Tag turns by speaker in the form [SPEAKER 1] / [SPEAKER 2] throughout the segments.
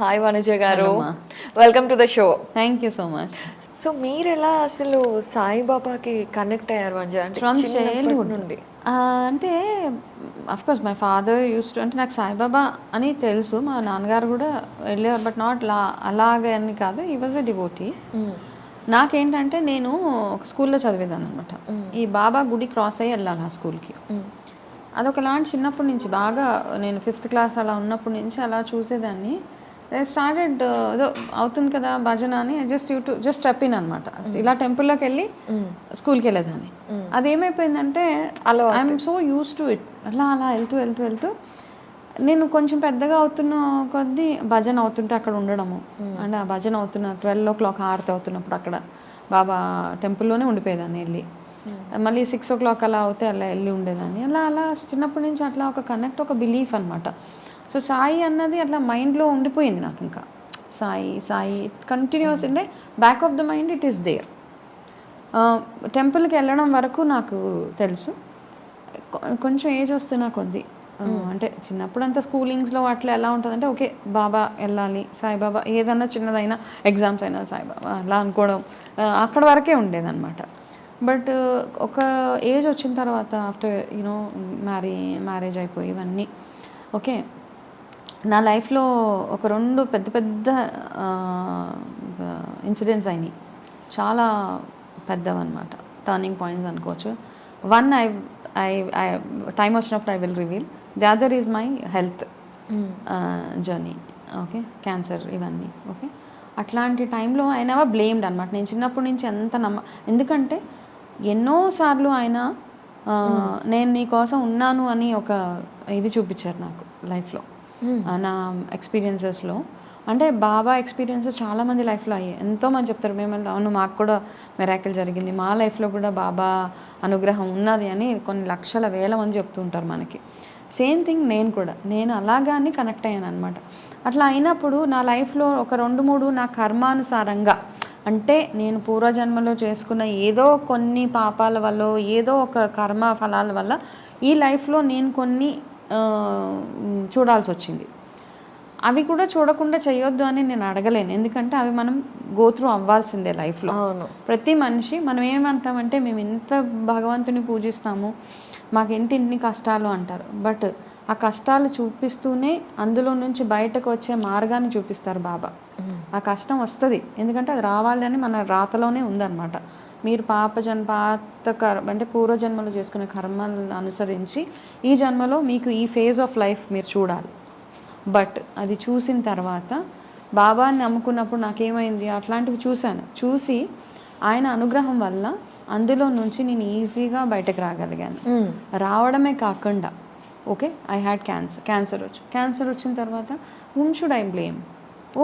[SPEAKER 1] Hi Vanuja గారు. Welcome to the show
[SPEAKER 2] thank you so much
[SPEAKER 1] so మీరు ఎలా అసలు సాయిబాబాకి కనెక్ట్ అయ్యారు వనుజ అంటే నుండి.
[SPEAKER 2] అంటే of course my father used to అంటే నాకు సాయిబాబా అని తెలుసు. మా నాన్నగారు కూడా వెళ్ళేవారు బట్ నాట్ లా అలాగే అని కాదు. ఈ వాజ్ ఎ డివోటీ నాకేంటంటే నేను ఒక స్కూల్లో చదివేదాన్ని అనమాట ఈ బాబా గుడి క్రాస్ అయ్యి వెళ్ళాలి ఆ స్కూల్కి. అదొకలాంటి చిన్నప్పటి నుంచి బాగా నేను ఫిఫ్త్ క్లాస్ అలా ఉన్నప్పటి నుంచి అలా చూసేదాన్ని. స్టార్టెడ్ ఏదో అవుతుంది కదా భజన అని just you to just step in అనమాట ఇలా టెంపుల్లోకి వెళ్ళి స్కూల్కి వెళ్ళేదాన్ని. అదేమైపోయిందంటే I'm so used to it అలా అలా వెళ్తూ వెళ్తూ వెళ్తూ నేను కొంచెం పెద్దగా అవుతున్న కొద్దీ భజన అవుతుంటే అక్కడ ఉండడము. అంటే ఆ భజన అవుతున్న ట్వెల్వ్ ఓ క్లాక్ హారతి అవుతున్నప్పుడు అక్కడ బాబా టెంపుల్లోనే ఉండిపోయేదాన్ని వెళ్ళి. మళ్ళీ సిక్స్ ఓ క్లాక్ అలా అవుతే అలా వెళ్ళి ఉండేదాన్ని. అలా అలా చిన్నప్పటి నుంచి అట్లా ఒక కనెక్ట్ ఒక బిలీఫ్ అనమాట సో సాయి అన్నది అట్లా మైండ్లో ఉండిపోయింది నాకు ఇంకా సాయి సాయి కంటిన్యూస్ అంటే back of the mind it is there టెంపుల్కి వెళ్ళడం వరకు నాకు తెలుసు. కొంచెం ఏజ్ వస్తున్నా కొద్ది. అంటే చిన్నప్పుడు అంతా స్కూలింగ్స్లో అట్లా ఎలా ఉంటుందంటే ఓకే బాబా వెళ్ళాలి సాయిబాబా ఏదన్నా చిన్నదైనా ఎగ్జామ్స్ అయినా సాయిబాబా అలా అనుకోవడం అక్కడ వరకే ఉండేదన్నమాట. బట్ ఒక ఏజ్ వచ్చిన తర్వాత ఆఫ్టర్ యూనో మ్యారీ మ్యారేజ్ అయిపోయి ఇవన్నీ ఓకే నా లైఫ్లో ఒక రెండు పెద్ద పెద్ద ఇన్సిడెంట్స్ అయినాయి. చాలా పెద్దవన్నమాట. టర్నింగ్ పాయింట్స్ అనుకోవచ్చు. One I I I time వచ్చినప్పుడు I will reveal the other is my health journey okay cancer ఇవన్నీ. ఓకే అట్లాంటి టైంలో ఆయన బ్లేమ్డ్ అనమాట నేను చిన్నప్పటి నుంచి ఎంత నమ్మ ఎందుకంటే ఎన్నోసార్లు ఆయన ఆ, నేను నీ కోసం ఉన్నాను అని ఒక ఇది చూపించారు నాకు లైఫ్లో. నా ఎక్స్పీరియన్సెస్లో అంటే బాబా ఎక్స్పీరియన్సెస్ చాలా మంది లైఫ్లో అయ్యాయి. ఎంతో మంది చెప్తారు మేము అవును మాకు కూడా మెరాకిల్ జరిగింది. మా లైఫ్లో కూడా బాబా అనుగ్రహం ఉన్నది అని కొన్ని లక్షల వేల మంది చెప్తూ ఉంటారు మనకి. సేమ్ థింగ్ నేను కూడా. నేను అలాగానే కనెక్ట్ అయ్యాను అనమాట అట్లా అయినప్పుడు నా లైఫ్లో ఒక రెండు మూడు నా కర్మానుసారంగా అంటే నేను పూర్వజన్మలో చేసుకున్న ఏదో కొన్ని పాపాల వల్ల ఏదో ఒక కర్మ ఫలాల వల్ల ఈ లైఫ్లో నేను కొన్ని చూడాల్సి వచ్చింది అవి కూడా చూడకుండా చేయొద్దు అని నేను అడగలేను. ఎందుకంటే అవి మనం గోత్రు అవ్వాల్సిందే లైఫ్లో. ప్రతి మనిషి మనం ఏమంటామంటే మేము ఎంత భగవంతుని పూజిస్తాము మాకు ఏంటి ఇన్ని కష్టాలు అంటారు. బట్ ఆ కష్టాలు చూపిస్తూనే అందులో నుంచి బయటకు వచ్చే మార్గాన్ని చూపిస్తారు బాబా. ఆ కష్టం వస్తుంది. ఎందుకంటే అది రావాలి అని మన రాతలోనే ఉందన్నమాట. మీరు పాప జన్ పాత కర్ అంటే పూర్వజన్మలో చేసుకునే కర్మలను అనుసరించి ఈ జన్మలో మీకు ఈ ఫేజ్ ఆఫ్ లైఫ్ మీరు చూడాలి. బట్ అది చూసిన తర్వాత బాబాని నమ్ముకున్నప్పుడు నాకేమైంది? అట్లాంటివి చూశాను. చూసి ఆయన అనుగ్రహం వల్ల అందులో నుంచి నేను ఈజీగా బయటకు రాగలిగాను. రావడమే కాకుండా okay I had cancer cancer వచ్చి క్యాన్సర్ వచ్చిన తర్వాత hmm should I blame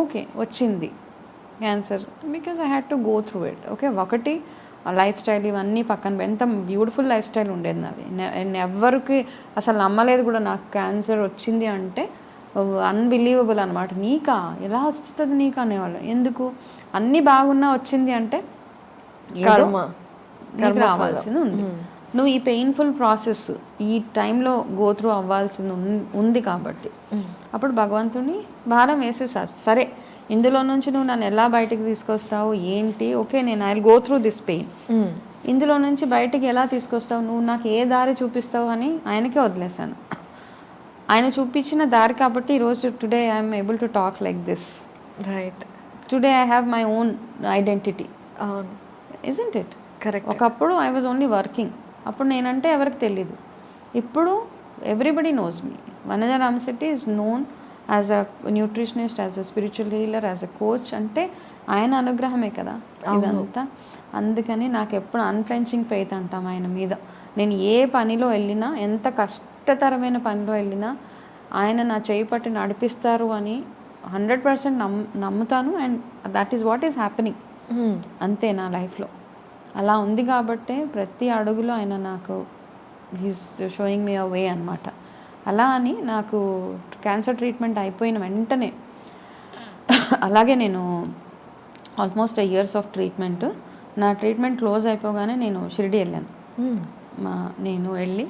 [SPEAKER 2] okay వచ్చింది cancer because I had to go through it okay ఒకటి లైఫ్ స్టైల్ ఇవన్నీ పక్కన ఎంత బ్యూటిఫుల్ లైఫ్ స్టైల్ ఉండేది నాది. ఎవరికి అసలు నమ్మలేదు కూడా నాకు క్యాన్సర్ వచ్చింది అంటే అన్బిలీవబుల్ అనమాట నీకా? ఎలా వస్తుంది నీకు అనేవాళ్ళు? ఎందుకు? అన్నీ బాగున్నా వచ్చింది అంటే రావాల్సింది ఉంది. నువ్వు ఈ పెయిన్ఫుల్ ప్రాసెస్ ఈ టైంలో గో త్రూ అవ్వాల్సింది ఉంది కాబట్టి. అప్పుడు భగవంతుని భారం వేసేసారు. సరే ఇందులో నుంచి నువ్వు నన్ను ఎలా బయటకు తీసుకొస్తావు ఏంటి? ఓకే నేను I go through this pain ఇందులో నుంచి బయటికి ఎలా తీసుకొస్తావు? నువ్వు నాకు ఏ దారి చూపిస్తావు అని ఆయనకే వదిలేశాను. ఆయన చూపించిన దారి కాబట్టి ఈరోజు today I'm able to talk like this
[SPEAKER 1] right
[SPEAKER 2] today I have my own identity
[SPEAKER 1] అవును.
[SPEAKER 2] ఇజంట్ ఇట్
[SPEAKER 1] కరెక్ట్
[SPEAKER 2] ఒకప్పుడు ఐ వాజ్ ఓన్లీ వర్కింగ్ అప్పుడు నేనంటే ఎవరికి తెలియదు ఇప్పుడు everybody knows me Vanaja Ramashetti is known as a nutritionist as a spiritual healer as a coach అంటే ఆయన అనుగ్రహమే కదా ఇదంతా. అందుకని నాకు ఎప్పుడు అన్ఫ్లెంచింగ్ ఫెయిత్ అంటాం ఆయన మీద. నేను ఏ పనిలో వెళ్ళినా ఎంత కష్టతరమైన పనిలో వెళ్ళినా ఆయన నా చేయి పట్టి నడిపిస్తారు అని హండ్రెడ్ పర్సెంట్ నమ్ నమ్ముతాను and that is what is happening అంతే నా లైఫ్లో అలా ఉంది కాబట్టే ప్రతి అడుగులో ఆయన నాకు హీస్ షోయింగ్ మీ అ వే అనమాట అలా అని నాకు క్యాన్సర్ ట్రీట్మెంట్ అయిపోయిన వెంటనే. అలాగే నేను ఆల్మోస్ట్ ఇయర్స్ ఆఫ్ ట్రీట్మెంట్ నా ట్రీట్మెంట్ క్లోజ్ అయిపోగానే నేను షిరిడి వెళ్ళాను. మా నేను వెళ్ళి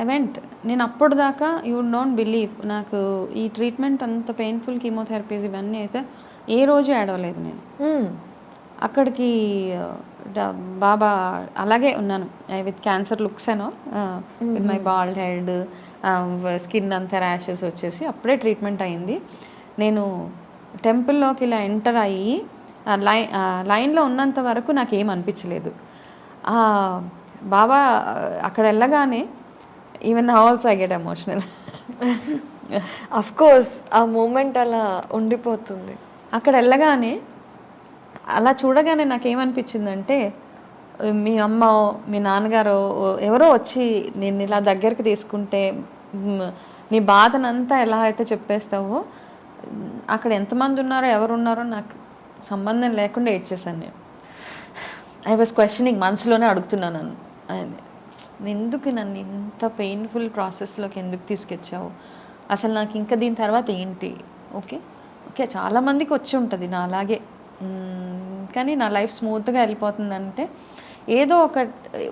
[SPEAKER 2] ఐ వెంట్ నేను అప్పుడు దాకా యూ డోంట్ బిలీవ్ నాకు ఈ ట్రీట్మెంట్ అంత పెయిన్ఫుల్ కీమోథెరపీస్ ఇవన్నీ అయితే ఏ రోజు ఏడవలేదు నేను.
[SPEAKER 1] మ్మ్.
[SPEAKER 2] అక్కడికి బాబా అలాగే ఉన్నాను. విత్ క్యాన్సర్ లుక్స్ అనో with my bald head skin అంతా ర్యాషెస్ వచ్చేసి అప్పుడే ట్రీట్మెంట్ అయింది. నేను టెంపుల్లోకి ఇలా ఎంటర్ అయ్యి ఆ లై ఆ లైన్లో ఉన్నంత వరకు నాకు ఏం అనిపించలేదు బాబా అక్కడ వెళ్ళగానే even also I get emotional
[SPEAKER 1] of course ఆ మూమెంట్ అలా ఉండిపోతుంది.
[SPEAKER 2] అక్కడ వెళ్ళగానే అలా చూడగానే నాకు ఏమనిపించిందంటే మీ అమ్మ మీ నాన్నగారు ఎవరో వచ్చి నేను ఇలా దగ్గరికి తీసుకుంటే నీ బాధనంతా ఎలా అయితే చెప్పేస్తావో అక్కడ ఎంతమంది ఉన్నారో ఎవరు ఉన్నారో నాకు సంబంధం లేకుండా ఏడ్చేసాను నేను. ఐ వాజ్ క్వశ్చనింగ్ మనసులోనే అడుగుతున్నాను నన్ను. ఆయన ఎందుకు నన్ను ఇంత పెయిన్ఫుల్ ప్రాసెస్లోకి ఎందుకు తీసుకొచ్చావు? అసలు నాకు ఇంకా దీని తర్వాత ఏంటి? ఓకే ఓకే చాలామందికి వచ్చి ఉంటుంది నా అలాగే కానీ నా లైఫ్ స్మూత్గా వెళ్ళిపోతుందంటే ఏదో ఒక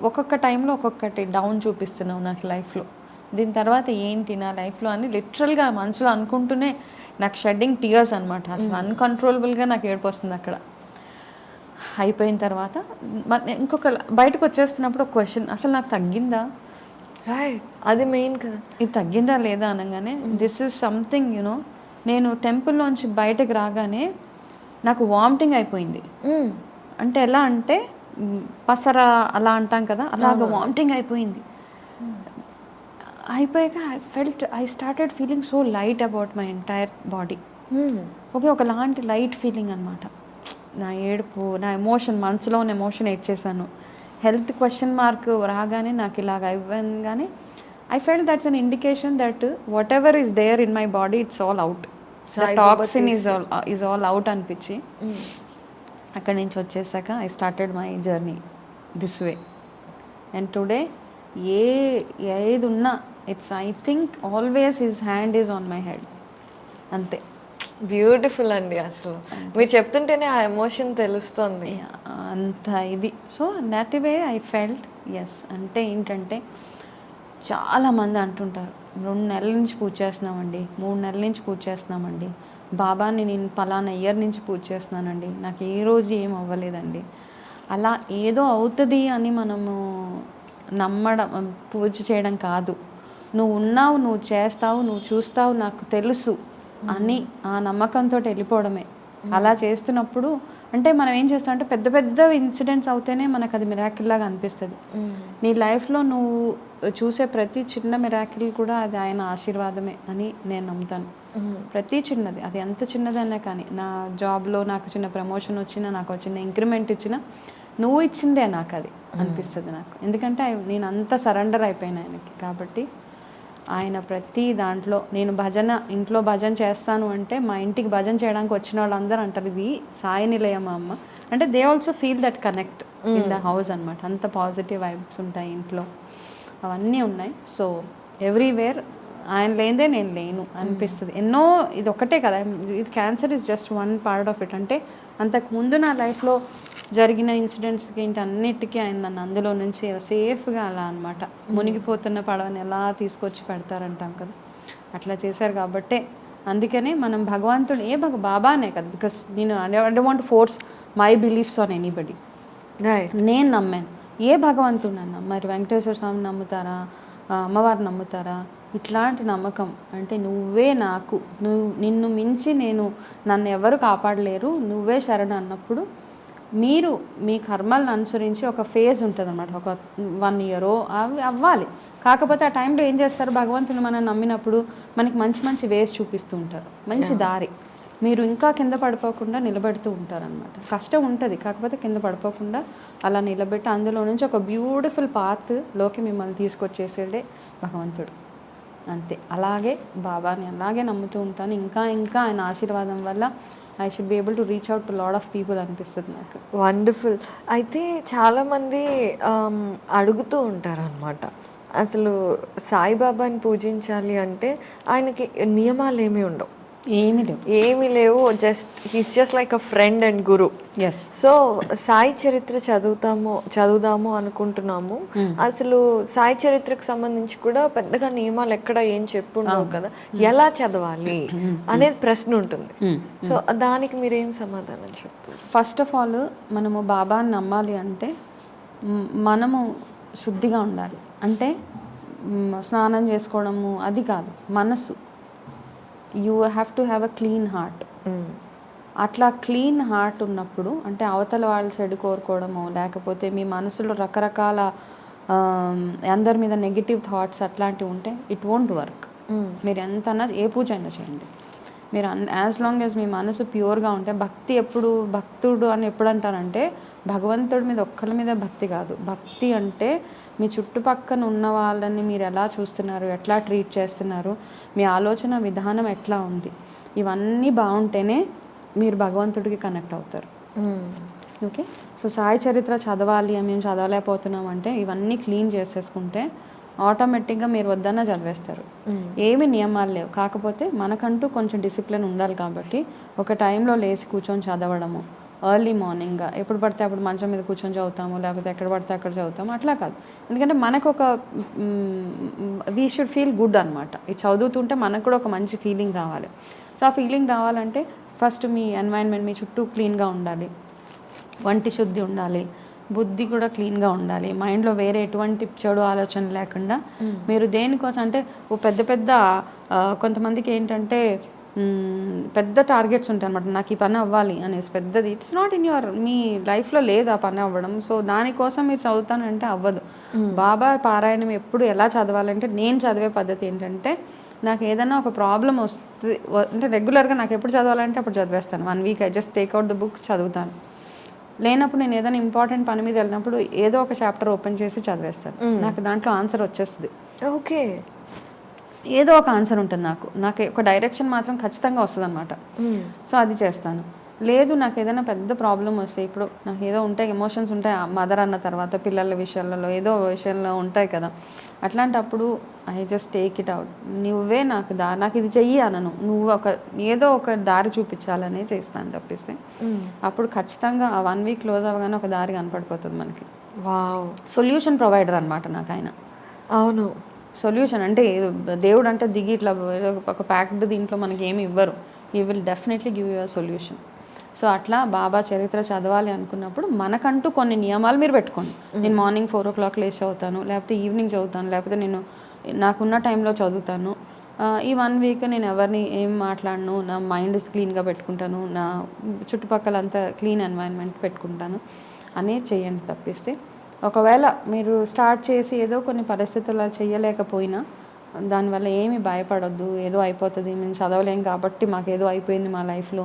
[SPEAKER 2] ఒక్కొక్క టైంలో ఒక్కొక్కటి డౌన్ చూపిస్తున్నావు నాకు లైఫ్లో. దీని తర్వాత ఏంటి నా లైఫ్లో అని లిటరల్గా మనసులో అనుకుంటూనే నాకు షెడ్డింగ్ టీయర్స్ అనమాట అసలు అన్కంట్రోలబుల్గా నాకు ఏడుపు వస్తుంది అక్కడ. అయిపోయిన తర్వాత ఇంకొక బయటకు వచ్చేస్తున్నప్పుడు ఒక క్వశ్చన్ అసలు నాకు తగ్గిందా?
[SPEAKER 1] రైట్ అది మెయిన్ కదా.
[SPEAKER 2] ఇది తగ్గిందా లేదా అనగానే దిస్ ఇస్ సంథింగ్ యునో నేను టెంపుల్లోంచి బయటకు రాగానే నాకు వామిటింగ్ అయిపోయింది. అంటే ఎలా అంటే పసర అలా అంటాం కదా అలాగ వామిటింగ్ అయిపోయింది. అయిపోయాక I felt I started feeling so light about my entire body. Okay ఒకలాంటి లైట్ ఫీలింగ్ అనమాట నా ఏడుపు నా ఎమోషన్ మనసులో ఉన్న ఎమోషన్ ఏడ్చేసాను హెల్త్ క్వశ్చన్ మార్క్ రాగానే నాకు ఇలాగ ఇవ్వగానే I felt that's an indication that whatever is there in my body it's all out toxin is all is all out అనిపించి
[SPEAKER 1] మ్మ్.
[SPEAKER 2] అక్కడి నుంచి వచ్చేసాక I started my journey this way and today ఏ ఏది ఉన్నా it's I think always his hand is on my head అంతే.
[SPEAKER 1] Beautiful అండి అసలు. మీరు చెప్తుంటేనే ఆ ఎమోషన్ తెలుస్తుంది.
[SPEAKER 2] అంత ఇది. So that way I felt yes అంటే ఏంటంటే చాలామంది అంటుంటారు రెండు నెలల నుంచి పూజ చేస్తున్నామండి మూడు నెలల నుంచి పూజ చేస్తున్నామండి బాబాని నేను పలానా ఇయర్ నుంచి పూజ చేస్తున్నానండి నాకు ఏ రోజు ఏం అవ్వలేదండి. అలా ఏదో అవుతుంది అని మనము నమ్మడం పూజ చేయడం కాదు. నువ్వు ఉన్నావు నువ్వు చేస్తావు నువ్వు చూస్తావు నాకు తెలుసు అని ఆ నమ్మకంతో వెళ్ళిపోవడమే. అలా చేస్తున్నప్పుడు అంటే మనం ఏం చేస్తాం అంటే పెద్ద పెద్ద ఇన్సిడెంట్స్ అవుతేనే మనకు అది మిరాకిల్ లాగా అనిపిస్తుంది. నీ లైఫ్లో నువ్వు చూసే ప్రతి చిన్న మిరాకిల్ కూడా అది ఆయన ఆశీర్వాదమే అని నేను నమ్ముతాను.
[SPEAKER 1] మ్మ్.
[SPEAKER 2] ప్రతి చిన్నది అది ఎంత చిన్నదైనా కానీ నా జాబ్లో నాకు చిన్న ప్రమోషన్ వచ్చినా నాకు చిన్న ఇంక్రిమెంట్ ఇచ్చినా నువ్వు ఇచ్చిందే నాకు అది అనిపిస్తుంది నాకు. ఎందుకంటే నేను అంత సరెండర్ అయిపోయాను ఆయనకి కాబట్టి ఆయన ప్రతి దాంట్లో నేను భజన ఇంట్లో భజన చేస్తాను అంటే మా ఇంటికి భజన చేయడానికి వచ్చిన వాళ్ళందరూ అంటారు ఇది సాయి నిలయం అమ్మ. అంటే they also feel that connect in the house అనమాట అంత పాజిటివ్ వైబ్స్ ఉంటాయి ఇంట్లో. అవన్నీ ఉన్నాయి. సో ఎవ్రీవేర్ ఆయన లేదే నేను లేను అనిపిస్తుంది. ఎన్నో ఇది ఒకటే కదా. ఇది cancer is just one part of it అంటే అంతకు ముందు నా లైఫ్లో జరిగిన ఇన్సిడెంట్స్కి ఏంటి అన్నిటికీ ఆయన నన్ను అందులో నుంచి సేఫ్గా అలా అనమాట మునిగిపోతున్న పడవని ఎలా తీసుకొచ్చి పెడతారంటాం కదా. అట్లా చేశారు కాబట్టే అందుకనే మనం భగవంతుడు ఏ భగ బాబానే కదా బికాస్ నేను I don't want force my beliefs on anybody. నేను నమ్మాను. ఏ భగవంతుడు నన్ను మరి వెంకటేశ్వర స్వామి నమ్ముతారా? అమ్మవారు నమ్ముతారా? ఇట్లాంటి నమ్మకం అంటే నువ్వే నాకు నువ్వు నిన్ను మించి నేను నన్ను ఎవరు కాపాడలేరు నువ్వే శరణు అన్నప్పుడు మీరు మీ కర్మలను అనుసరించి ఒక ఫేజ్ ఉంటుంది అనమాట ఒక వన్ ఇయరో అవి అవ్వాలి. కాకపోతే ఆ టైంలో ఏం చేస్తారు? భగవంతుని మనం నమ్మినప్పుడు మనకి మంచి మంచి వేస్ చూపిస్తూ ఉంటారు. మంచి దారి. మీరు ఇంకా కింద పడిపోకుండా నిలబెడుతూ ఉంటారనమాట కష్టం ఉంటుంది. కాకపోతే కింద పడిపోకుండా అలా నిలబెట్టి అందులో నుంచి ఒక బ్యూటిఫుల్ పాత్లోకి మిమ్మల్ని తీసుకొచ్చేసేదే భగవంతుడు. అంతే. అలాగే బాబాని అలాగే నమ్ముతూ ఉంటాను. ఇంకా ఇంకా ఆయన ఆశీర్వాదం వల్ల I should be able to reach out to lot of people అనిపిస్తుంది నాకు.
[SPEAKER 1] వండర్ఫుల్ అయితే చాలామంది um, అడుగుతూ ఉంటారు అనమాట అసలు సాయిబాబాని పూజించాలి అంటే ఆయనకి నియమాలు ఏమీ ఉండవు.
[SPEAKER 2] ఏమీ లేవు.
[SPEAKER 1] ఏమీ లేవు just he's just like a friend and guru so Sai చరిత్ర చదువుతాము చదువుదాము అనుకుంటున్నాము. అసలు సాయి చరిత్రకు సంబంధించి కూడా పెద్దగా నియమాలు ఎక్కడ ఏం చెప్పుండవు కదా. ఎలా చదవాలి అనేది ప్రశ్న ఉంటుంది. సో దానికి మీరేం సమాధానం చెప్తారు?
[SPEAKER 2] ఫస్ట్ ఆఫ్ ఆల్ మనము బాబాని నమ్మాలి అంటే మనము శుద్ధిగా ఉండాలి. అంటే స్నానం చేసుకోవడము అది కాదు మనసు you have to have a clean heart అట్లా క్లీన్ హార్ట్ ఉన్నప్పుడు అంటే అవతల వాళ్ళ చెడు కోరుకోవడము లేకపోతే మీ మనసులో రకరకాల అందరి మీద నెగిటివ్ థాట్స్ అట్లాంటివి ఉంటే ఇట్ వోంట్ వర్క్ మీరు ఎంత అన్నా ఏ పూజ అయినా చేయండి. మీరు యాజ్ లాంగ్ యాజ్ మీ మనసు ప్యూర్గా ఉంటే భక్తి ఎప్పుడు భక్తుడు అని ఎప్పుడు అంటారంటే భగవంతుడి మీద ఒక్కరి మీద భక్తి కాదు. భక్తి అంటే మీ చుట్టుపక్కన ఉన్న వాళ్ళని మీరు ఎలా చూస్తున్నారు? ఎట్లా ట్రీట్ చేస్తున్నారు? మీ ఆలోచన విధానం ఎట్లా ఉంది? ఇవన్నీ బాగుంటేనే మీరు భగవంతుడికి కనెక్ట్ అవుతారు. ఓకే? సో సాయి చరిత్ర చదవాలి అని మేము చదవలేకపోతున్నాం అంటే ఇవన్నీ క్లీన్ చేసేసుకుంటే ఆటోమేటిక్గా మీరు వద్దన్న చదివేస్తారు. ఏమి నియమాలు లేవు. కాకపోతే మనకంటూ కొంచెం డిసిప్లిన్ ఉండాలి కాబట్టి ఒక టైంలో లేచి కూర్చొని చదవడము ఎర్లీ మార్నింగ్ ఎప్పుడు పడితే అప్పుడు మంచం మీద కూర్చొని చదువుతాము లేకపోతే ఎక్కడ పడితే అక్కడ చదువుతాము అట్లా కాదు. ఎందుకంటే మనకు ఒక వీ షుడ్ ఫీల్ గుడ్ అనమాట ఇది చదువుతుంటే మనకు కూడా ఒక మంచి ఫీలింగ్ రావాలి. సో ఆ ఫీలింగ్ రావాలంటే ఫస్ట్ మీ ఎన్వైరన్మెంట్ మీ చుట్టూ క్లీన్గా ఉండాలి. వంటి శుద్ధి ఉండాలి. బుద్ధి కూడా క్లీన్గా ఉండాలి. మైండ్లో వేరే ఎటువంటి చెడు ఆలోచన లేకుండా మీరు దేనికోసం అంటే ఓ పెద్ద పెద్ద కొంతమందికి ఏంటంటే పెద్ద టార్గెట్స్ ఉంటాయి అనమాట నాకు ఈ పని అవ్వాలి అనేసి పెద్దది. ఇట్స్ నాట్ ఇన్ యువర్ మీ లైఫ్లో లేదు ఆ పని అవ్వడం. సో దానికోసం మీరు చదువుతానంటే అవ్వదు. బాబా పారాయణం ఎప్పుడు ఎలా చదవాలంటే నేను చదివే పద్ధతి ఏంటంటే నాకు ఏదైనా ఒక ప్రాబ్లం వస్తే వ- అంటే రెగ్యులర్గా నాకు ఎప్పుడు చదవాలంటే అప్పుడు చదివేస్తాను. One week I just take out the book చదువుతాను. లేనప్పుడు నేను ఏదైనా ఇంపార్టెంట్ పని మీద వెళ్ళినప్పుడు ఏదో ఒక చాప్టర్ ఓపెన్ చేసి చదివేస్తాను. నాకు దాంట్లో ఆన్సర్ వచ్చేస్తుంది.
[SPEAKER 1] ఓకే.
[SPEAKER 2] ఏదో ఒక ఆన్సర్ ఉంటుంది నాకు. నాకు ఒక డైరెక్షన్ మాత్రం ఖచ్చితంగా వస్తుంది అనమాట సో అది చేస్తాను. లేదు నాకు ఏదైనా పెద్ద ప్రాబ్లం వస్తే ఇప్పుడు నాకు ఏదో ఉంటాయి ఎమోషన్స్ ఉంటాయి మదర్ అన్న తర్వాత పిల్లల విషయాలలో ఏదో విషయంలో ఉంటాయి కదా. అట్లాంటప్పుడు I just take it out నువ్వే నాకు దా నాకు ఇది చెయ్యి అనను. నువ్వు ఒక ఏదో ఒక దారి చూపించాలనే చేస్తాను తప్పిస్తే అప్పుడు ఖచ్చితంగా ఆ వన్ వీక్ క్లోజ్ అవ్వగానే ఒక దారి కనపడిపోతుంది మనకి. సొల్యూషన్ ప్రొవైడర్ అనమాట నాకు ఆయన.
[SPEAKER 1] అవును.
[SPEAKER 2] సొల్యూషన్. అంటే దేవుడు అంటే దిగి ఇట్లా ఒక ప్యాక్డ్ దీంట్లో మనకి ఏమి ఇవ్వరు. He will definitely give you solution so అట్లా బాబా చరిత్ర చదవాలి అనుకున్నప్పుడు మనకంటూ కొన్ని నియమాలు మీరు పెట్టుకోండి. నేను మార్నింగ్ ఫోర్ ఓ క్లాక్ లేచి చదువుతాను లేకపోతే ఈవినింగ్ చదువుతాను లేకపోతే నేను నాకున్న టైంలో చదువుతాను. ఈ వన్ వీక్ నేను ఎవరిని ఏం మాట్లాడను నా మైండ్ క్లీన్గా పెట్టుకుంటాను నా చుట్టుపక్కల అంతా క్లీన్ ఎన్వైరన్మెంట్ పెట్టుకుంటాను. అనేది చేయండి తప్పిస్తే ఒకవేళ మీరు స్టార్ట్ చేసి ఏదో కొన్ని పరిస్థితుల్లో చేయలేకపోయినా దానివల్ల ఏమి భయపడొద్దు. ఏదో అయిపోతుంది. మేము చదవలేం కాబట్టి మాకు ఏదో అయిపోయింది మా లైఫ్లో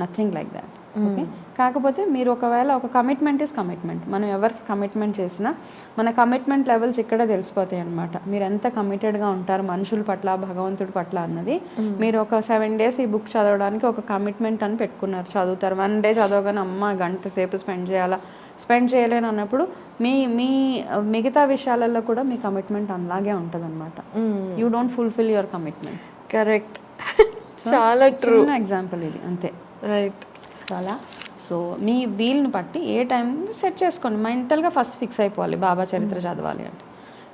[SPEAKER 2] నథింగ్ లైక్ దాట్ ఓకే కాకపోతే మీరు ఒకవేళ ఒక కమిట్మెంట్ ఇస్ కమిట్మెంట్ మనం ఎవరికి కమిట్మెంట్ చేసినా మన కమిట్మెంట్ లెవెల్స్ ఇక్కడే తెలిసిపోతాయి అనమాట మీరు ఎంత కమిటెడ్గా ఉంటారు మనుషుల పట్ల భగవంతుడి పట్ల అన్నది. మీరు ఒక సెవెన్ డేస్ ఈ బుక్ చదవడానికి ఒక కమిట్మెంట్ అని పెట్టుకున్నారు. చదువుతారు. వన్ డే చదవగానే అమ్మ గంట సేపు స్పెండ్ చేయాలా? స్పెండ్ చేయలేను అన్నప్పుడు మీ మీ మిగతా విషయాలలో కూడా మీ కమిట్మెంట్ అలాగే ఉంటుంది అనమాట you don't fulfil your commitments
[SPEAKER 1] correct. చాలా ట్రూ
[SPEAKER 2] చిన్న ఎగ్జాంపుల్ ఇది అంతే.
[SPEAKER 1] రైట్
[SPEAKER 2] అలా సో మీ వీల్ని బట్టి ఏ టైం సెట్ చేసుకోండి. మెంటల్గా ఫస్ట్ ఫిక్స్ అయిపోవాలి. బాబా చరిత్ర చదవాలి అంటే.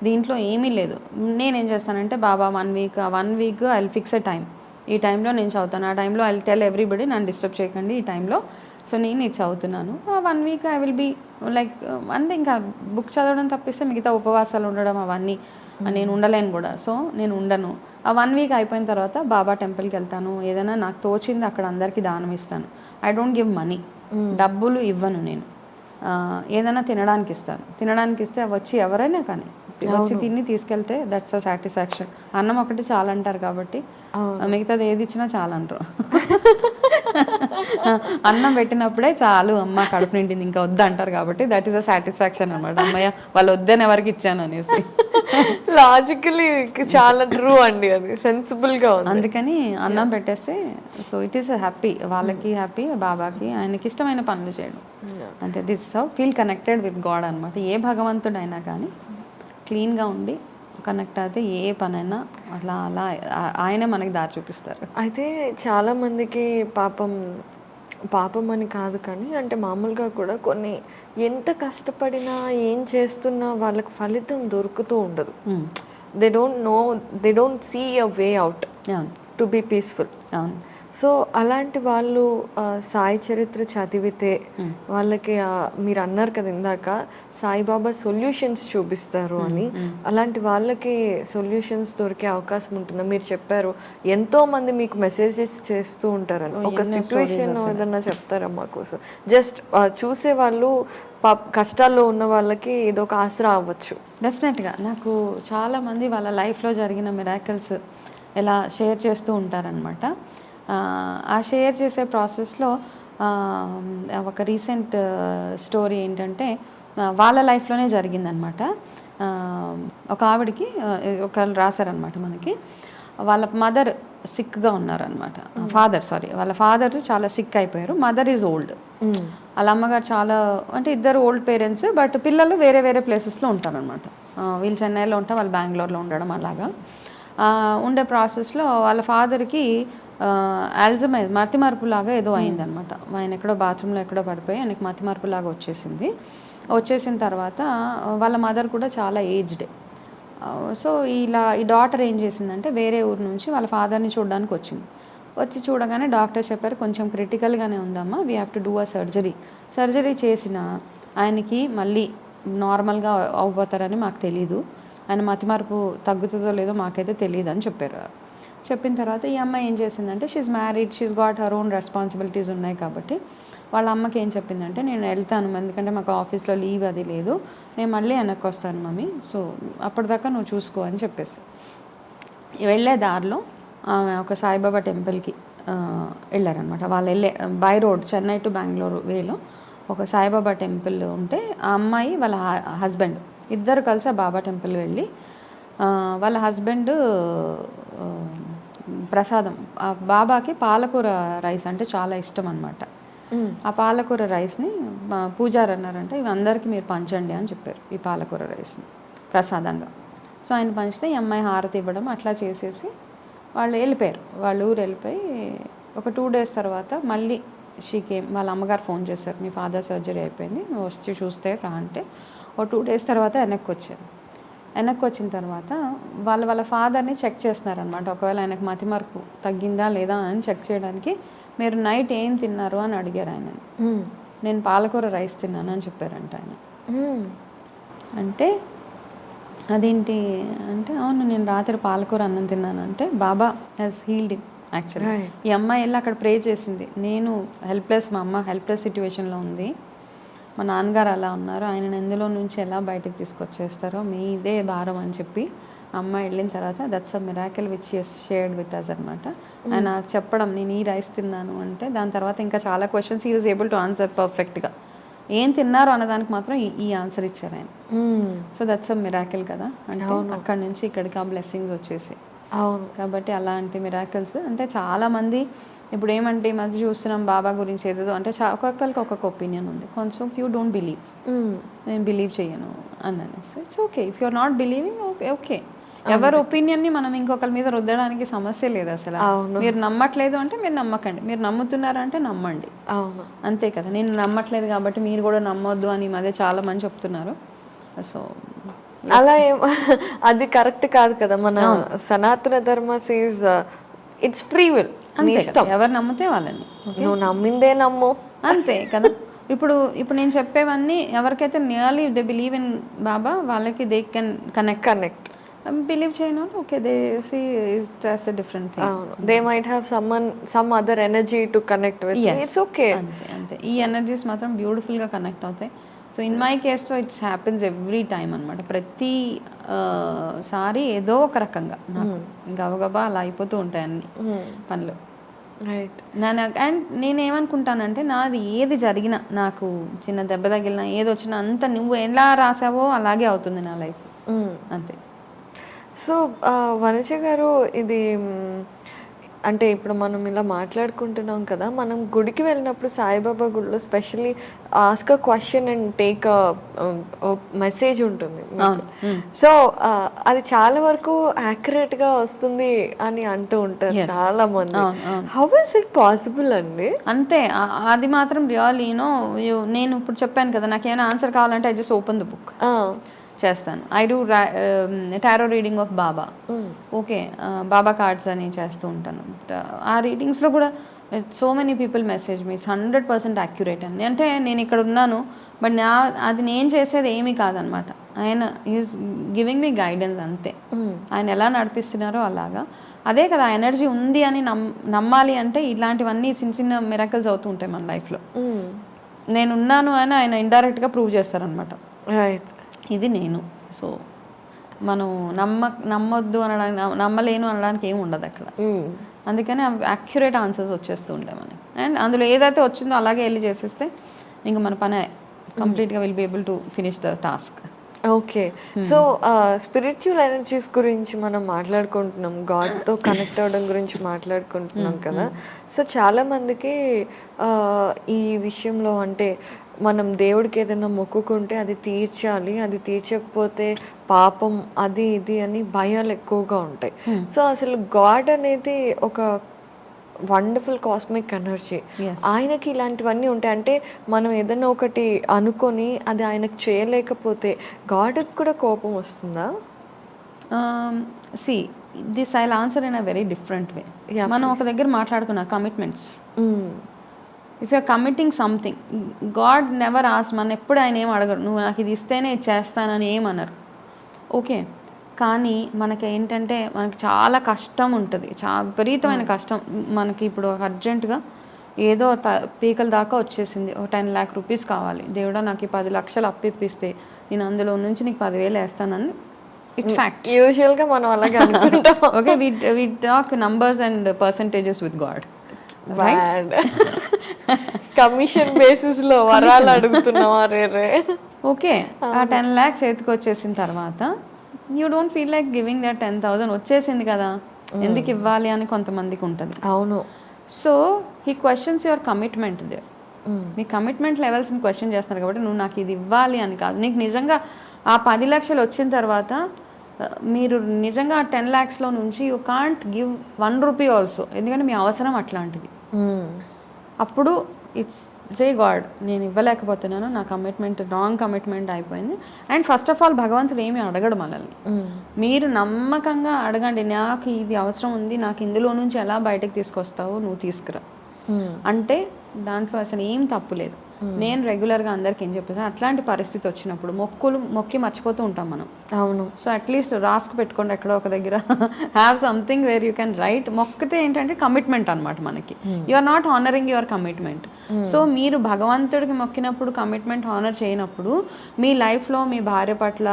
[SPEAKER 2] దీంట్లో ఏమీ లేదు. నేనేం చేస్తానంటే Baba one week one week I fix a time ఈ టైంలో నేను చదువుతాను. ఆ టైంలో ఐ టెల్ ఎవ్రీబడి నన్ను డిస్టర్బ్ చేయకండి. ఈ టైంలో సో నేను ఇది చదువుతున్నాను one week I will be like అంతే ఇంకా బుక్ చదవడం తప్పిస్తే మిగతా ఉపవాసాలు ఉండడం అవన్నీ నేను ఉండలేను కూడా. సో నేను ఉండను. ఆ వన్ వీక్ అయిపోయిన తర్వాత బాబా టెంపుల్కి వెళ్తాను. ఏదైనా నాకు తోచింది అక్కడ అందరికీ దానం ఇస్తాను. ఐ డోంట్ గివ్ మనీ డబ్బులు ఇవ్వను నేను. ఏదైనా తినడానికి ఇస్తాను. తినడానికి ఇస్తే వచ్చి ఎవరైనా కానీ వచ్చి తిని తీసుకెళ్తే దట్స్ అ సాటిస్ఫాక్షన్ అన్నం ఒకటి చాలా అంటారు కాబట్టి మిగతాది ఏది ఇచ్చినా చాలా అంటారు అన్నం పెట్టినప్పుడే చాలు అమ్మ కడుపు నిండింది ఇంకా వద్దు అంటారు కాబట్టి దట్ ఈస్ అ సాటిస్ఫాక్షన్ అనమాట అమ్మయ్య వాళ్ళు వద్దని ఎవరికి ఇచ్చాను అనేసి.
[SPEAKER 1] లాజికలీ చాలా ట్రూ అండి అది సెన్సిబుల్గా ఉంది.
[SPEAKER 2] అందుకని అన్నం పెట్టేస్తే సో ఇట్ ఈస్ హ్యాపీ వాళ్ళకి హ్యాపీ బాబాకి ఆయనకి ఇష్టమైన పనులు చేయడం. అంటే this how feel connected with god అనమాట ఏ భగవంతుడైనా కానీ క్లీన్గా ఉండి కనెక్ట్ అయితే ఏ పనైనా అట్లా అలా ఆయనే మనకి దారి చూపిస్తారు.
[SPEAKER 1] అయితే చాలా మందికి పాపం పాపం అని కాదు కానీ అంటే మామూలుగా కూడా కొన్ని ఎంత కష్టపడినా ఏం చేస్తున్నా వాళ్ళకి ఫలితం దొరుకుతూ ఉండదు. They don't know they don't see a way out to be peaceful
[SPEAKER 2] అవును.
[SPEAKER 1] సో అలాంటి వాళ్ళు సాయి చరిత్ర చదివితే వాళ్ళకి ఆ, మీరు అన్నారు కదా ఇందాక సాయిబాబా సొల్యూషన్స్ చూపిస్తారు అని. అలాంటి వాళ్ళకి సొల్యూషన్స్ దొరికే అవకాశం ఉంటుందా? మీరు చెప్పారు ఎంతో మంది మీకు మెసేజెస్ చేస్తూ ఉంటారని. ఒక సిచ్యువేషన్ ఏదన్నా చెప్తారా మాకు జస్ట్ చూసే వాళ్ళు కష్టాల్లో ఉన్న వాళ్ళకి ఇది ఒక ఆసరా అవ్వచ్చు.
[SPEAKER 2] డెఫినెట్గా నాకు చాలా మంది వాళ్ళ లైఫ్లో జరిగిన మిరాకిల్స్ ఎలా షేర్ చేస్తూ ఉంటారనమాట ఆ షేర్ చేసే ప్రాసెస్లో ఒక రీసెంట్ స్టోరీ ఏంటంటే వాళ్ళ లైఫ్లోనే జరిగిందనమాట. ఒక ఆవిడకి ఒకళ్ళు రాశారనమాట మనకి. వాళ్ళ మదర్ సిక్గా ఉన్నారనమాట. Father sorry. వాళ్ళ ఫాదర్ చాలా సిక్ అయిపోయారు. Mother is old. వాళ్ళ అమ్మగారు చాలా అంటే ఇద్దరు ఓల్డ్ పేరెంట్స్ బట్ పిల్లలు వేరే వేరే ప్లేసెస్లో ఉంటారనమాట. వీళ్ళు చెన్నైలో ఉంటే వాళ్ళు బెంగళూరులో ఉండడం అలాగా. ఉండే ప్రాసెస్లో వాళ్ళ ఫాదర్కి ఆల్జమైజ్ మతిమరుపు లాగా ఏదో అయిందనమాట. ఆయన ఎక్కడో బాత్రూంలో ఎక్కడో పడిపోయి ఆయనకి మతిమరుపు లాగా వచ్చేసింది. వచ్చేసిన తర్వాత వాళ్ళ మదర్ కూడా చాలా ఏజ్డ్. సో ఇలా ఈ డాటర్ ఏం చేసిందంటే వేరే ఊరు నుంచి వాళ్ళ ఫాదర్ని చూడడానికి వచ్చింది. వచ్చి చూడగానే డాక్టర్ చెప్పారు కొంచెం క్రిటికల్గానే ఉందమ్మా we have to do a surgery surgery చేసిన ఆయనకి మళ్ళీ నార్మల్గా అవ్వతారని మాకు తెలీదు. ఆయన మతిమార్పు తగ్గుతుందో లేదో మాకైతే తెలియదు అని చెప్పారు. చెప్పిన తర్వాత ఈ అమ్మాయి ఏం చేసిందంటే she's married she's got her own responsibilities ఉన్నాయి కాబట్టి వాళ్ళ అమ్మకి ఏం చెప్పిందంటే నేను వెళ్తాను ఎందుకంటే మాకు ఆఫీస్లో లీవ్ అది లేదు నేను మళ్ళీ వెనక్కి వస్తాను మమ్మీ సో అప్పటిదాకా నువ్వు చూసుకో అని చెప్పేసి. వెళ్ళే దారిలో ఆమె ఒక సాయిబాబా టెంపుల్కి వెళ్ళారనమాట వాళ్ళు వెళ్ళే by road Chennai to Bengaluru వేలో ఒక సాయిబాబా టెంపుల్ ఉంటే ఆ అమ్మాయి వాళ్ళ హస్బెండ్ ఇద్దరు కలిసి ఆ బాబా టెంపుల్ వెళ్ళి వాళ్ళ హస్బెండ్ ప్రసాదం. ఆ బాబాకి పాలకూర రైస్ అంటే చాలా ఇష్టం అనమాట ఆ పాలకూర రైస్ని మా పూజారి అన్నారంటే ఇవి అందరికీ మీరు పంచండి అని చెప్పారు ఈ పాలకూర రైస్ని ప్రసాదంగా. సో ఆయన పంచితే ఈ అమ్మాయి హారతి ఇవ్వడం అట్లా చేసేసి వాళ్ళు వెళ్ళిపోయారు. వాళ్ళ ఊరు వెళ్ళిపోయి ఒక టూ డేస్ తర్వాత మళ్ళీ షీకేం వాళ్ళ అమ్మగారు ఫోన్ చేశారు. మీ ఫాదర్ సర్జరీ అయిపోయింది వచ్చి చూస్తే రా అంటే ఓ టూ డేస్ తర్వాత వెనక్కి వచ్చారు. వెనక్కి వచ్చిన తర్వాత వాళ్ళ వాళ్ళ ఫాదర్ని చెక్ చేస్తున్నారనమాట. ఒకవేళ ఆయనకు మతిమరుపు తగ్గిందా లేదా అని చెక్ చేయడానికి మీరు నైట్ ఏం తిన్నారు అని అడిగారు ఆయన. నేను పాలకూర రైస్ తిన్నాను అని చెప్పారంట ఆయన. అంటే అదేంటి అంటే అవును నేను రాత్రి పాలకూర అన్నం తిన్నాను అంటే Baba he's healed actually
[SPEAKER 1] Right.
[SPEAKER 2] ఈ అమ్మాయి వెళ్ళి అక్కడ ప్రే చేసింది. నేను హెల్ప్లెస్ మా అమ్మ హెల్ప్లెస్ సిచ్యువేషన్లో ఉంది. మా నాన్నగారు అలా ఉన్నారు. ఆయన ఎందులో నుంచి ఎలా బయటకు తీసుకొచ్చేస్తారో మీదే భారం అని చెప్పి అమ్మాయి వెళ్ళిన తర్వాత that's a miracle which shared with us అనమాట ఆయన చెప్పడం నేను ఈ రైస్ తిన్నాను అంటే దాని తర్వాత ఇంకా చాలా క్వశ్చన్స్ ఈ వాజ్ ఏబుల్ టు ఆన్సర్ పర్ఫెక్ట్గా ఏం తిన్నారు అన్నదానికి మాత్రం ఈ- ఆన్సర్ ఇచ్చారు ఆయన. సో దట్స్ అ మిరాకిల్ కదా. అంటే అక్కడ నుంచి ఇక్కడికి ఆ బ్లెస్సింగ్స్ వచ్చేసాయి.
[SPEAKER 1] అవును.
[SPEAKER 2] కాబట్టి అలాంటి మిరాకిల్స్ అంటే చాలా మంది ఇప్పుడు ఏమంటే ఈ మధ్య చూస్తున్నాం బాబా గురించి ఏదేదో అంటే ఒక్కొక్కరికి ఒక్కొక్క ఒపీనియన్ ఉంది. కొంచెం ఫ్యూ డోంట్ బిలీవ్. నేను బిలీవ్ చేయను అని అనేసి. It's okay if you're not believing okay okay ఎవరి ఒపీనియన్ని మనం ఇంకొకరి మీద రుద్దడానికి సమస్య లేదు అసలు. మీరు నమ్మట్లేదు అంటే మీరు నమ్మకండి. మీరు నమ్ముతున్నారంటే నమ్మండి. అంతే కదా. నేను నమ్మట్లేదు కాబట్టి మీరు కూడా నమ్మొద్దు అని మధ్య చాలా మంది చెప్తున్నారు. సో
[SPEAKER 1] అలా అది కరెక్ట్ కాదు కదా. మన సనాతన ధర్మ సీజ్ ఇట్స్ ఫ్రీ విల్ ఇష్టం.
[SPEAKER 2] ఎవరు నమ్మితే వాళ్ళని
[SPEAKER 1] నువ్వు నమ్మిందే నమ్ము.
[SPEAKER 2] అంతే కదా. ఇప్పుడు ఇప్పుడు నేను చెప్పేవన్నీ ఎవరికైతే nearly they believe in Baba వాళ్ళకి they can connect
[SPEAKER 1] connect
[SPEAKER 2] believe చేయను okay they see is a different thing
[SPEAKER 1] they might have summon some other energy to connect with it's okay
[SPEAKER 2] అంతే అంతే. ఈ ఎనర్జీస్ మాత్రం బ్యూటిఫుల్గా కనెక్ట్ అవుతాయి. సో ఇన్ మై కేస్తో ఇట్స్ హ్యాపెన్స్ ఎవ్రీ టైం అనమాట ప్రతి సారి ఏదో ఒక రకంగా నాకు గబగబా అలా అయిపోతూ ఉంటాయి అన్ని పనులు.
[SPEAKER 1] రైట్
[SPEAKER 2] నేను అండ్ నేను ఏమనుకుంటానంటే నాది ఏది జరిగినా నాకు చిన్న దెబ్బ తగిలినా ఏది వచ్చినా అంత నువ్వు ఎలా రాసావో అలాగే అవుతుంది నా లైఫ్. అంతే.
[SPEAKER 1] సో వనజ గారు ఇది అంటే ఇప్పుడు మనం ఇలా మాట్లాడుకుంటున్నాం కదా మనం గుడికి వెళ్ళినప్పుడు సాయిబాబా గుడిలో specially ask a question and take message ఉంటుంది. సో అది చాలా వరకు accurate గా వస్తుంది అని అంటూ ఉంటారు చాలా మంది హౌ ఇస్ ఇట్ పాసిబుల్ అండి?
[SPEAKER 2] అంతే. అది మాత్రం రియల్ యూనో నేను ఇప్పుడు చెప్పాను కదా నాకు ఏమైనా ఆన్సర్ కావాలంటే I just open the book చేస్తాను. I do tarot reading of Baba okay Baba cards అని చేస్తూ ఉంటాను. Uh, ఆ రీడింగ్స్లో కూడా so many people message me it's hundred percent accurate అండి. అంటే నేను ఇక్కడ ఉన్నాను బట్ నా అది నేను చేసేది ఏమీ కాదనమాట. ఆయన ఈజ్ గివింగ్ మీ గైడెన్స్ అంతే. ఆయన ఎలా నడిపిస్తున్నారో అలాగా. అదే కదా ఎనర్జీ ఉంది అని నమ్ నమ్మాలి అంటే ఇలాంటివన్నీ చిన్న చిన్న మిరకల్స్ అవుతూ ఉంటాయి మన లైఫ్లో
[SPEAKER 1] మ్,
[SPEAKER 2] నేను ఉన్నాను అని ఆయన ఇండైరెక్ట్గా ప్రూవ్ చేస్తారనమాట.
[SPEAKER 1] రైట్
[SPEAKER 2] ఇది నేను. సో మనం నమ్మ నమ్మొద్దు అనడానికి నమ్మ- నమ్మలేను అనడానికి ఏమి ఉండదు అక్కడ. అందుకని అక్యురేట్ ఆన్సర్స్ వచ్చేస్తూ ఉంటాయి మనకి. అండ్ అందులో ఏదైతే వచ్చిందో అలాగే వెళ్ళి చేసేస్తే ఇంకా మన పని కంప్లీట్గా will be able to finish the task.
[SPEAKER 1] Okay. So spiritual energies గురించి మనం మాట్లాడుకుంటున్నాం. గాడ్తో కనెక్ట్ అవ్వడం గురించి మాట్లాడుకుంటున్నాం కదా. సో చాలా మందికి ఆ, ఈ విషయంలో అంటే మనం దేవుడికి ఏదైనా మొక్కుకుంటే అది తీర్చాలి అది తీర్చకపోతే పాపం అది ఇది అని భయాలు ఎక్కువగా ఉంటాయి. సో అసలు గాడ్ అనేది ఒక వండర్ఫుల్ కాస్మిక్ ఎనర్జీ. ఆయనకి ఇలాంటివన్నీ ఉంటాయి. అంటే మనం ఏదైనా ఒకటి అనుకొని అది ఆయనకు చేయలేకపోతే గాడ్కి కూడా కోపం వస్తుందా?
[SPEAKER 2] See this I answer in a very different way మనం ఒక దగ్గర మాట్లాడుకున్న commitments. If you're committing something god never ఆస్ మన ఎప్పుడు ఆయన ఏం అడగడు? నువ్వు నాకు ఇది ఇస్తేనే ఇది చేస్తానని ఏమనరు ఓకే కానీ మనకి ఏంటంటే మనకి చాలా కష్టం ఉంటుంది. చాలా విపరీతమైన కష్టం. మనకి ఇప్పుడు అర్జెంటుగా ఏదో త పీకల దాకా వచ్చేసింది. ఒక టెన్ ల్యాక్ రూపీస్ కావాలి. దేవుడా నాకు ఈ పది లక్షలు అప్పిప్పిస్తే నేను అందులో నుంచి నీకు పదివేలు వేస్తానని ఇట్ ఫ్యాక్ట్
[SPEAKER 1] Usual గా మనం అలాగే
[SPEAKER 2] okay we we talk numbers and percentages with god
[SPEAKER 1] commission బేసిస్లో వరాలు అడుగుతున్నావా రే
[SPEAKER 2] ఓకే. ఆ టెన్ ల్యాక్స్ చేతికి వచ్చేసిన తర్వాత you don't feel like giving that ten thousand వచ్చేసింది కదా. ఎందుకు ఇవ్వాలి అని కొంతమందికి ఉంటుంది.
[SPEAKER 1] అవును.
[SPEAKER 2] So he questions your commitment they
[SPEAKER 1] మ్మ్.
[SPEAKER 2] మీ కమిట్మెంట్ లెవెల్స్ని క్వశ్చన్ చేస్తున్నారు కాబట్టి నువ్వు నాకు ఇది ఇవ్వాలి అని కాదు. నీకు నిజంగా ఆ పది లక్షలు వచ్చిన తర్వాత మీరు నిజంగా టెన్ ల్యాక్స్లో నుంచి you can't give one rupee also. ఎందుకంటే మీ అవసరం అట్లాంటిది. అప్పుడు ఇట్స్ సే గాడ్ నేను ఇవ్వలేకపోతున్నాను నా కమిట్మెంట్ రాంగ్ కమిట్మెంట్ అయిపోయింది అండ్ ఫస్ట్ ఆఫ్ ఆల్ భగవంతుడు ఏమీ అడగడు మనల్ని. మీరు నమ్మకంగా అడగండి నాకు ఇది అవసరం ఉంది నాకు ఇందులో నుంచి ఎలా బయటకు తీసుకొస్తావో నువ్వు తీసుకురా. అంటే దాంట్లో అసలు ఏం తప్పు లేదు నేను రెగ్యులర్గా అందరికి ఏం చెప్తాను అట్లాంటి పరిస్థితి వచ్చినప్పుడు మొక్కులు మొక్కి మర్చిపోతూ ఉంటాం మనం.
[SPEAKER 1] అవును.
[SPEAKER 2] సో అట్లీస్ట్ రాసుకు పెట్టుకోండి ఎక్కడో ఒక దగ్గర. Have something where you can write మొక్కితే ఏంటంటే కమిట్మెంట్ అనమాట మనకి. You are not honouring your commitment so మీరు భగవంతుడికి మొక్కినప్పుడు కమిట్మెంట్ హానర్ చేయనప్పుడు మీ లైఫ్లో మీ భార్య పట్ల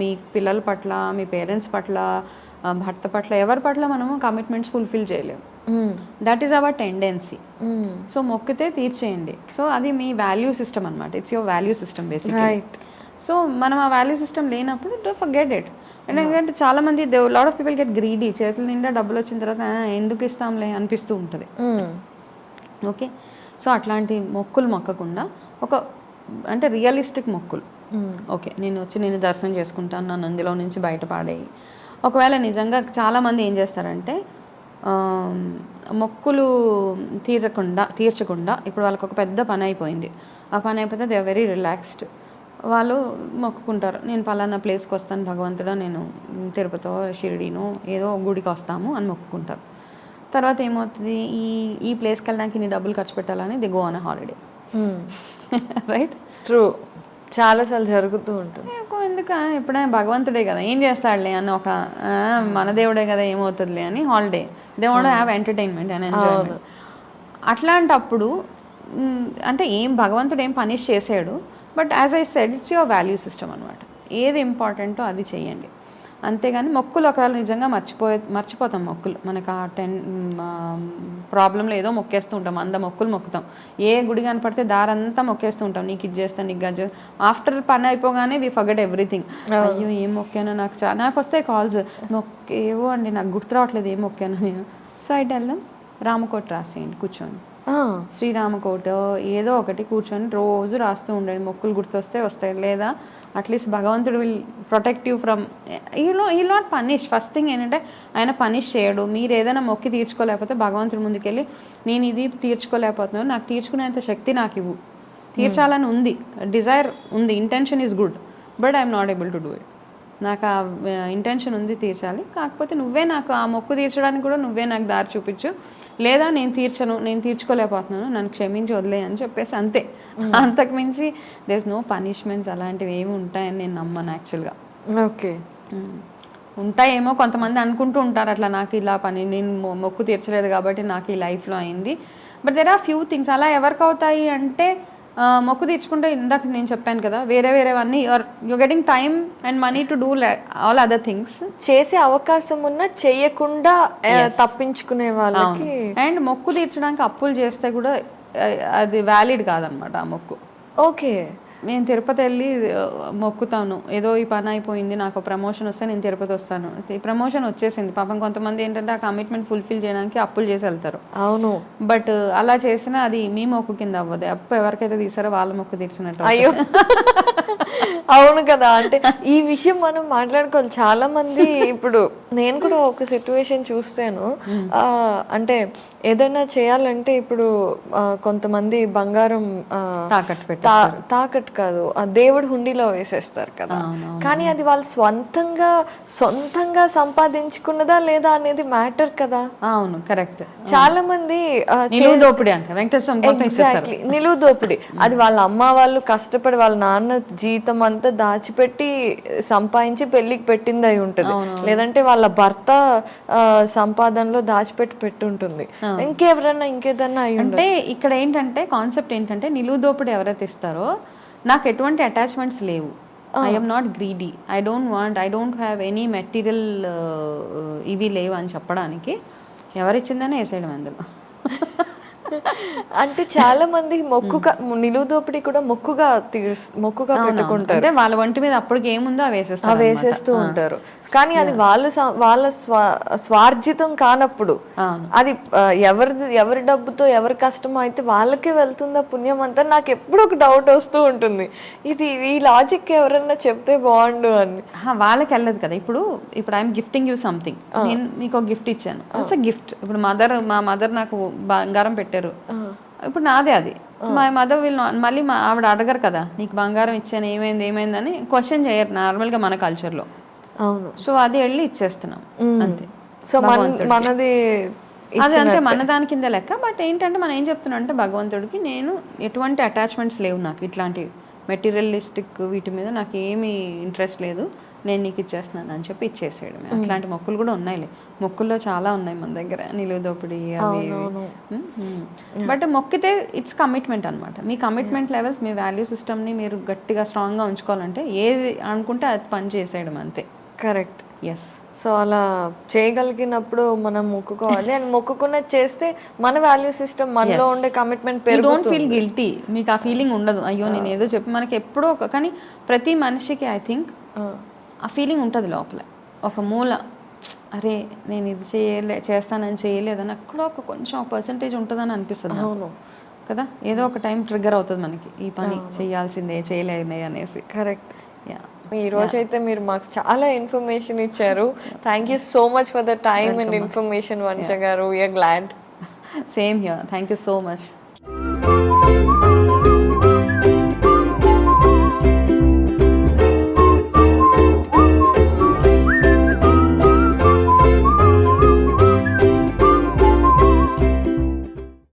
[SPEAKER 2] మీ పిల్లల పట్ల మీ పేరెంట్స్ పట్ల భర్త పట్ల ఎవరి పట్ల మనము కమిట్మెంట్స్ ఫుల్ఫిల్ చేయలేము. That is our tendency. So మొక్కితే తీర్చేయండి. సో అది మీ వాల్యూ సిస్టమ్ అనమాట it's your value system basic so మనం ఆ వాల్యూ సిస్టమ్ లేనప్పుడు డో ఫర్గెట్ ఇట్ ఎందుకంటే చాలా మంది lot of people get greedy చేతుల నిండా డబ్బులు వచ్చిన తర్వాత "ఆ, ఎందుకు ఇస్తాంలే? అనిపిస్తూ ఉంటుంది. ఓకే సో అట్లాంటి మొక్కులు మొక్కకుండా ఒక అంటే రియలిస్టిక్ మొక్కులు. ఓకే నేను వచ్చి నేను దర్శనం చేసుకుంటాను. నన్ను అందులో నుంచి బయటపడేయి ఒకవేళ నిజంగా చాలామంది ఏం చేస్తారంటే మొక్కులు తీరకుండా తీర్చకుండా ఇప్పుడు వాళ్ళకి ఒక పెద్ద పని అయిపోయింది. ఆ పని అయిపోతే దే ఆర్ వెరీ రిలాక్స్డ్. వాళ్ళు మొక్కుకుంటారు. నేను పలానా ప్లేస్కి వస్తాను భగవంతుడా నేను తిరుపతో షిరిడీనో ఏదో గుడికి వస్తాము అని మొక్కుకుంటారు. తర్వాత ఏమవుతుంది? ఈ ఈ ప్లేస్కి వెళ్ళడానికి ఇన్ని డబ్బులు ఖర్చు పెట్టాలని they go on holiday. Right?
[SPEAKER 1] True. చాలాసార్లు జరుగుతూ ఉంటుంది.
[SPEAKER 2] ఎందుకు? ఎప్పుడైనా భగవంతుడే కదా ఏం చేస్తాడులే అని ఒక "ఆ, మన దేవుడే కదా ఏమవుతుందిలే అని holiday they want have entertainment enjoyment అట్లాంటప్పుడు అంటే ఏం భగవంతుడు ఏం పనిష్ చేసాడు but as I said it's your value system అనమాట ఏది ఇంపార్టెంటో అది చేయండి. అంతేగాని మొక్కులు ఒకవేళ నిజంగా మర్చిపోయే మర్చిపోతాం మొక్కులు. మనకు ఆ టెన్ ప్రాబ్లంలో ఏదో మొక్కేస్తూ ఉంటాం అంద మొక్కులు మొక్కుతాం. ఏ గుడి కనపడితే దారంతా మొక్కేస్తూ ఉంటాం. నీకు ఇది చేస్తాను నీకు అది ఆఫ్టర్ పని అయిపోగానే వి ఫర్గెట్ ఎవ్రీథింగ్. అయ్యో ఏం మొక్కానో నాకు చా నాకు వస్తాయి కాల్స్. మొక్క ఏవో అండి నాకు గుర్తు రావట్లేదు ఏం మొక్కాను నేను. So I tell them Ramakot రాసేయండి కూర్చొని శ్రీరామకోట ఏదో ఒకటి కూర్చొని రోజు రాస్తూ ఉండండి. మొక్కులు గుర్తొస్తే వస్తాయి. లేదా అట్లీస్ట్ భగవంతుడు విల్ ప్రొటెక్ట్ యూ ఫ్రమ్ ఈలో ఈ నాట్ పనిష్ ఫస్ట్ థింగ్ ఏంటంటే ఆయన పనిష్ చేయడు. మీరు ఏదైనా మొక్కి తీర్చుకోలేకపోతే భగవంతుడి ముందుకెళ్ళి నేను ఇది తీర్చుకోలేకపోతున్నాను. నాకు తీర్చుకునేంత శక్తి నాకు ఇవ్వు. తీర్చాలని ఉంది. డిజైర్ ఉంది. Intention is good but I'm not able to do it నాకు ఆ ఇంటెన్షన్ ఉంది తీర్చాలి. కాకపోతే నువ్వే నాకు ఆ మొక్కు తీర్చడానికి కూడా నువ్వే నాకు దారి చూపించు. లేదా నేను తీర్చను నేను తీర్చుకోలేకపోతున్నాను నన్ను క్షమించి వదిలే అని చెప్పేసి అంతే. అంతకు మించి దేస్ నో పనిష్మెంట్స్ అలాంటివి ఏమి ఉంటాయని నేను నమ్మను యాక్చువల్గా
[SPEAKER 1] ఓకే.
[SPEAKER 2] ఉంటాయేమో కొంతమంది అనుకుంటూ ఉంటారు అట్లా నాకు ఇలా పని నేను మొక్కు తీర్చలేదు కాబట్టి నాకు ఈ లైఫ్లో అయింది. But there are few things అలా ఎవరికి అవుతాయి అంటే మొక్కు తీర్చుకుంటే ఇందాక నేను చెప్పాను కదా వేరే వేరేవన్నీ you're you getting time and money to do all other things
[SPEAKER 1] చేసే అవకాశం ఉన్నా చేయకుండా తప్పించుకునే వాళ్ళకి
[SPEAKER 2] అండ్ మొక్కు తీర్చడానికి అప్పులు చేస్తే కూడా అది వ్యాలిడ్ కాదనమాట ఆ మొక్కు.
[SPEAKER 1] ఓకే
[SPEAKER 2] నేను తిరుపతి వెళ్ళి మొక్కుతాను. ఏదో ఈ పని అయిపోయింది నాకు ప్రమోషన్ వస్తే నేను తిరుపతి వస్తాను. ఈ ప్రమోషన్ వచ్చేసింది. పాపం కొంతమంది ఏంటంటే ఆ కమిట్మెంట్ ఫుల్ఫిల్ చేయడానికి అప్పులు చేసి వెళ్తారు.
[SPEAKER 1] అవును.
[SPEAKER 2] బట్ అలా చేసినా అది మీ మొక్కు కింద అవ్వదు. అప్పు ఎవరికైతే తీసారో వాళ్ళ మొక్కు తీర్చినట్టు
[SPEAKER 1] అయ్యో. అవును కదా. అంటే ఈ విషయం మనం మాట్లాడుకోవాలి. చాలా మంది ఇప్పుడు నేను కూడా ఒక సిచ్యువేషన్ చూస్తాను. అంటే ఏదైనా చేయాలంటే ఇప్పుడు కొంతమంది బంగారం ఆ,
[SPEAKER 2] తాకట్టు
[SPEAKER 1] కాదు ఆ దేవుడి హుండీలో వేసేస్తారు కదా. కానీ అది వాళ్ళు స్వంతంగా సొంతంగా సంపాదించుకున్నదా లేదా అనేది మ్యాటర్ కదా.
[SPEAKER 2] అవును కరెక్ట్.
[SPEAKER 1] చాలా మంది
[SPEAKER 2] దోపిడీ
[SPEAKER 1] ఎగ్జాక్ట్లీ నిలువు దోపిడి. అది వాళ్ళ అమ్మ వాళ్ళు కష్టపడి వాళ్ళ నాన్న జీతం అంతా దాచిపెట్టి సంపాదించి పెళ్ళికి పెట్టింది అయి ఉంటుంది. లేదంటే వాళ్ళ భర్త సంపాదనలో దాచిపెట్టి పెట్టుంటుంది. ఇంకెవరన్నా ఇంకేదన్నా అయి
[SPEAKER 2] అంటే ఇక్కడ ఏంటంటే కాన్సెప్ట్ ఏంటంటే నిలువు దోపిడీ ఎవరైతే ఇస్తారో నాకు ఎటువంటి అటాచ్మెంట్స్ లేవు. I'm not greedy I don't want I don't have any material ఇవి లేవు అని చెప్పడానికి ఎవరిచ్చిందనే వేసేయడం అందులో.
[SPEAKER 1] అంటే చాలా మంది మొక్కుగా నిలువు దోపిడీ కూడా మొక్కుగా తీర్స్ మొక్కుగా పెట్టుకుంటారు.
[SPEAKER 2] అంటే వాళ్ళ ఒంటి మీద అప్పటికి ఏముందో అవి వేసేస్తారు
[SPEAKER 1] వేసేస్తూ ఉంటారు. కానీ అది వాళ్ళు వాళ్ళ స్వా స్వార్జితం కానప్పుడు. అది ఆ, ఎవరిది ఎవరి డబ్బుతో ఎవరి కష్టమో అయితే వాళ్ళకే వెళ్తుందా పుణ్యం అంతా నాకు ఎప్పుడు ఒక డౌట్ వస్తూ ఉంటుంది. ఇది ఈ లాజిక్ ఎవరన్నా చెప్తే బాగుండు అని.
[SPEAKER 2] వాళ్ళకి వెళ్ళదు కదా. ఇప్పుడు ఇప్పుడు ఐఎమ్ గిఫ్టింగ్ యూ సంథింగ్ నేను నీకు ఒక గిఫ్ట్ ఇచ్చాను. ఇట్స్ గిఫ్ట్ ఇప్పుడు మదర్ మా మదర్ నాకు బంగారం పెట్టారు. ఇప్పుడు నాదే అది. మా మదర్ వీళ్ళు మళ్ళీ మా ఆవిడ అడగరు కదా. నీకు బంగారం ఇచ్చాను ఏమైంది ఏమైందని క్వశ్చన్ చేయరు నార్మల్గా మన కల్చర్లో
[SPEAKER 1] అవును.
[SPEAKER 2] సో అది వెళ్ళి ఇచ్చేస్తున్నాం. అంతే.
[SPEAKER 1] సో మన మనది
[SPEAKER 2] అది అంతే మన దాని కింద లెక్క. బట్ ఏంటంటే మనం ఏం చెప్తున్నాం అంటే భగవంతుడికి నేను ఎటువంటి అటాచ్మెంట్స్ లేవు నాకు. ఇట్లాంటి మెటీరియలిస్టిక్ వీటి మీద నాకు ఏమీ ఇంట్రెస్ట్ లేదు. నేను నీకు ఇచ్చేస్తున్నాను అని చెప్పి ఇచ్చేసేయడం అట్లాంటి మొక్కులు కూడా ఉన్నాయిలే. మొక్కుల్లో చాలా ఉన్నాయి మన దగ్గర. నిలువు దోపిడీ అవి బట్ మొక్కితే ఇట్స్ కమిట్మెంట్ అన్నమాట. మీ కమిట్మెంట్ లెవెల్స్ మీ వాల్యూ సిస్టమ్ని మీరు గట్టిగా స్ట్రాంగ్గా ఉంచుకోవాలంటే ఏది అనుకుంటే అది పని చేసేయడం అంతే.
[SPEAKER 1] కరెక్ట్.
[SPEAKER 2] ఎస్
[SPEAKER 1] సో అలా చేయగలిగినప్పుడు మనం మొక్కుకోవాలి. అండ్ మొక్కుకున్నది చేస్తే మన వాల్యూ సిస్టమ్ మనలో ఉండే కమిట్మెంట్
[SPEAKER 2] డోంట్ ఫీల్ గిల్టీ మీకు ఆ ఫీలింగ్ ఉండదు. అయ్యో నేను ఏదో చెప్పి మనకి ఎప్పుడో ఒక కానీ ప్రతి మనిషికి ఐ థింక్ ఆ. ఫీలింగ్ ఉంటుంది లోపల. ఒక మూల అరే నేను ఇది చేయలే చేస్తానని చేయలేదని అక్కడ ఒక కొంచెం ఒక పర్సంటేజ్ ఉంటుందని అనిపిస్తుంది.
[SPEAKER 1] అవును.
[SPEAKER 2] కదా? ఏదో ఒక టైం ట్రిగ్గర్ అవుతుంది మనకి. ఈ పని చేయాల్సిందే చేయలేదే అనేసి.
[SPEAKER 1] కరెక్ట్
[SPEAKER 2] యా
[SPEAKER 1] ఈ రోజు అయితే మీరు మాకు చాలా ఇన్ఫర్మేషన్ ఇచ్చారు. Thank you so much for the time and information Vamsha garu. We are glad
[SPEAKER 2] same here thank you so much